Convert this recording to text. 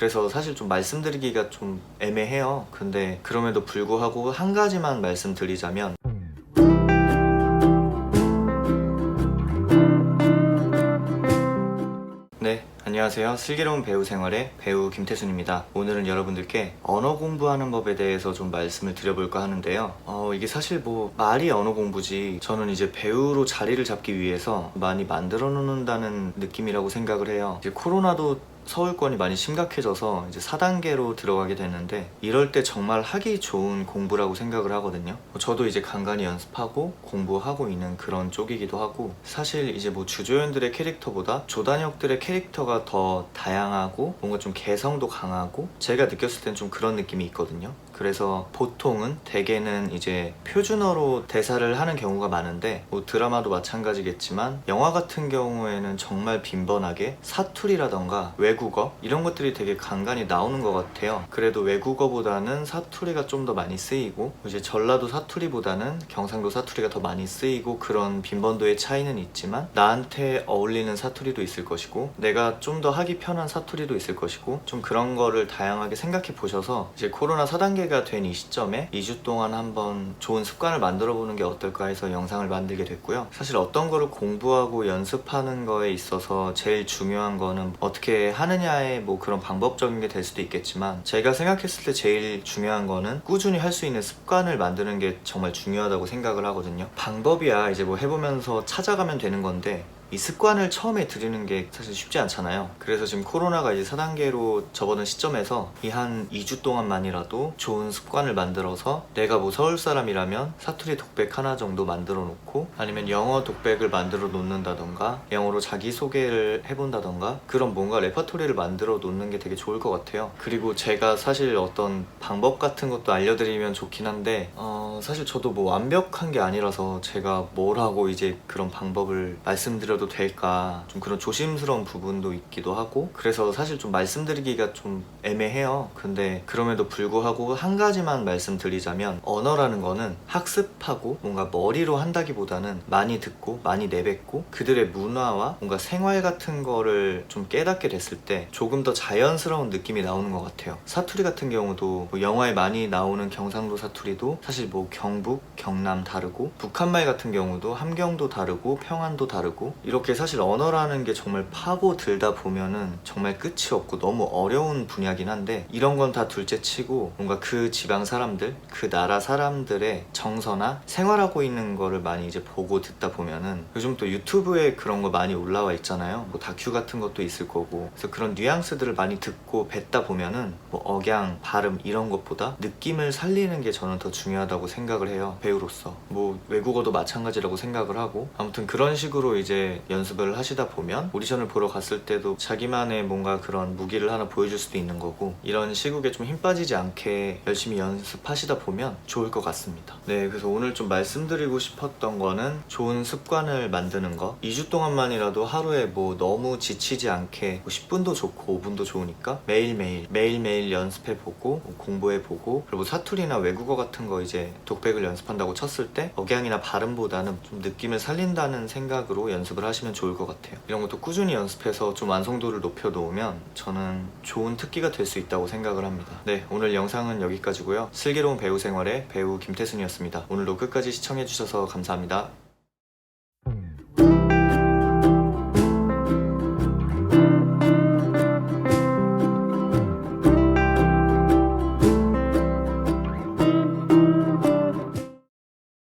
그래서 사실 좀 말씀드리기가 좀 애매해요. 근데 그럼에도 불구하고 한 가지만 말씀드리자면 네, 안녕하세요. 슬기로운 배우 생활의 배우 김태순입니다. 오늘은 여러분들께 언어 공부하는 법에 대해서 좀 말씀을 드려볼까 하는데요. 어, 이게 사실 뭐 말이 언어 공부지 저는 이제 배우로 자리를 잡기 위해서 많이 만들어 놓는다는 느낌이라고 생각을 해요. 이제 코로나도 서울권이 많이 심각해져서 이제 4단계로 들어가게 되는데 이럴 때 정말 하기 좋은 공부라고 생각을 하거든요. 저도 이제 간간히 연습하고 공부하고 있는 그런 쪽이기도 하고 사실 이제 뭐 주조연들의 캐릭터보다 조단역들의 캐릭터가 더 다양하고 뭔가 좀 개성도 강하고 제가 느꼈을 땐 좀 그런 느낌이 있거든요. 그래서 보통은 대개는 이제 표준어로 대사를 하는 경우가 많은데 뭐 드라마도 마찬가지겠지만 영화 같은 경우에는 정말 빈번하게 사투리라던가 외 국어 이런 것들이 되게 간간히 나오는 것 같아요. 그래도 외국어보다는 사투리가 좀 더 많이 쓰이고 이제 전라도 사투리보다는 경상도 사투리가 더 많이 쓰이고 그런 빈번도의 차이는 있지만 나한테 어울리는 사투리도 있을 것이고 내가 좀 더 하기 편한 사투리도 있을 것이고 좀 그런 거를 다양하게 생각해 보셔서 이제 코로나 4단계가 된 이 시점에 2주 동안 한번 좋은 습관을 만들어 보는 게 어떨까 해서 영상을 만들게 됐고요. 사실 어떤 거를 공부하고 연습하는 거에 있어서 제일 중요한 거는 어떻게 하느냐의 뭐 그런 방법적인 게 될 수도 있겠지만 제가 생각했을 때 제일 중요한 거는 꾸준히 할 수 있는 습관을 만드는 게 정말 중요하다고 생각을 하거든요. 방법이야 이제 뭐 해보면서 찾아가면 되는 건데 이 습관을 처음에 들이는 게 사실 쉽지 않잖아요. 그래서 지금 코로나가 이제 4단계로 접어든 시점에서 이 한 2주 동안만이라도 좋은 습관을 만들어서 내가 뭐 서울 사람이라면 사투리 독백 하나 정도 만들어 놓고 아니면 영어 독백을 만들어 놓는다던가 영어로 자기소개를 해본다던가 그런 뭔가 레퍼토리를 만들어 놓는 게 되게 좋을 것 같아요. 그리고 제가 사실 어떤 방법 같은 것도 알려드리면 좋긴 한데 어, 사실 저도 뭐 완벽한 게 아니라서 제가 뭘 하고 이제 그런 방법을 말씀드려 도 될까 좀 그런 조심스러운 부분도 있기도 하고 그래서 사실 좀 말씀드리기가 좀 애매해요. 근데 그럼에도 불구하고 한 가지만 말씀드리자면 언어라는 거는 학습하고 뭔가 머리로 한다기보다는 많이 듣고 많이 내뱉고 그들의 문화와 뭔가 생활 같은 거를 좀 깨닫게 됐을 때 조금 더 자연스러운 느낌이 나오는 것 같아요. 사투리 같은 경우도 뭐 영화에 많이 나오는 경상도 사투리도 사실 뭐 경북, 경남 다르고 북한말 같은 경우도 함경도 다르고 평안도 다르고 이렇게 사실 언어라는 게 정말 파고 들다 보면은 정말 끝이 없고 너무 어려운 분야긴 한데 이런 건 다 둘째 치고 뭔가 그 지방 사람들, 그 나라 사람들의 정서나 생활하고 있는 거를 많이 이제 보고 듣다 보면은 요즘 또 유튜브에 그런 거 많이 올라와 있잖아요. 뭐 다큐 같은 것도 있을 거고. 그래서 그런 뉘앙스들을 많이 듣고 뱉다 보면은 뭐 억양, 발음 이런 것보다 느낌을 살리는 게 저는 더 중요하다고 생각을 해요. 배우로서. 뭐 외국어도 마찬가지라고 생각을 하고 아무튼 그런 식으로 이제 연습을 하시다 보면 오디션을 보러 갔을 때도 자기만의 뭔가 그런 무기를 하나 보여줄 수도 있는 거고 이런 시국에 좀 힘 빠지지 않게 열심히 연습하시다 보면 좋을 것 같습니다. 네, 그래서 오늘 좀 말씀드리고 싶었던 거는 좋은 습관을 만드는 거. 2주 동안만이라도 하루에 뭐 너무 지치지 않게 뭐 10분도 좋고 5분도 좋으니까 매일매일 매일매일 연습해 보고 뭐 공부해 보고 그리고 사투리나 외국어 같은 거 이제 독백을 연습한다고 쳤을 때 억양이나 발음보다는 좀 느낌을 살린다는 생각으로 연습을 하시면 좋을 것 같아요. 이런 것도 꾸준히 연습해서 좀 완성도를 높여 놓으면 저는 좋은 특기가 될 수 있다고 생각을 합니다. 네, 오늘 영상은 여기까지고요. 슬기로운 배우 생활의 배우 김태순이었습니다. 오늘도 끝까지 시청해 주셔서 감사합니다.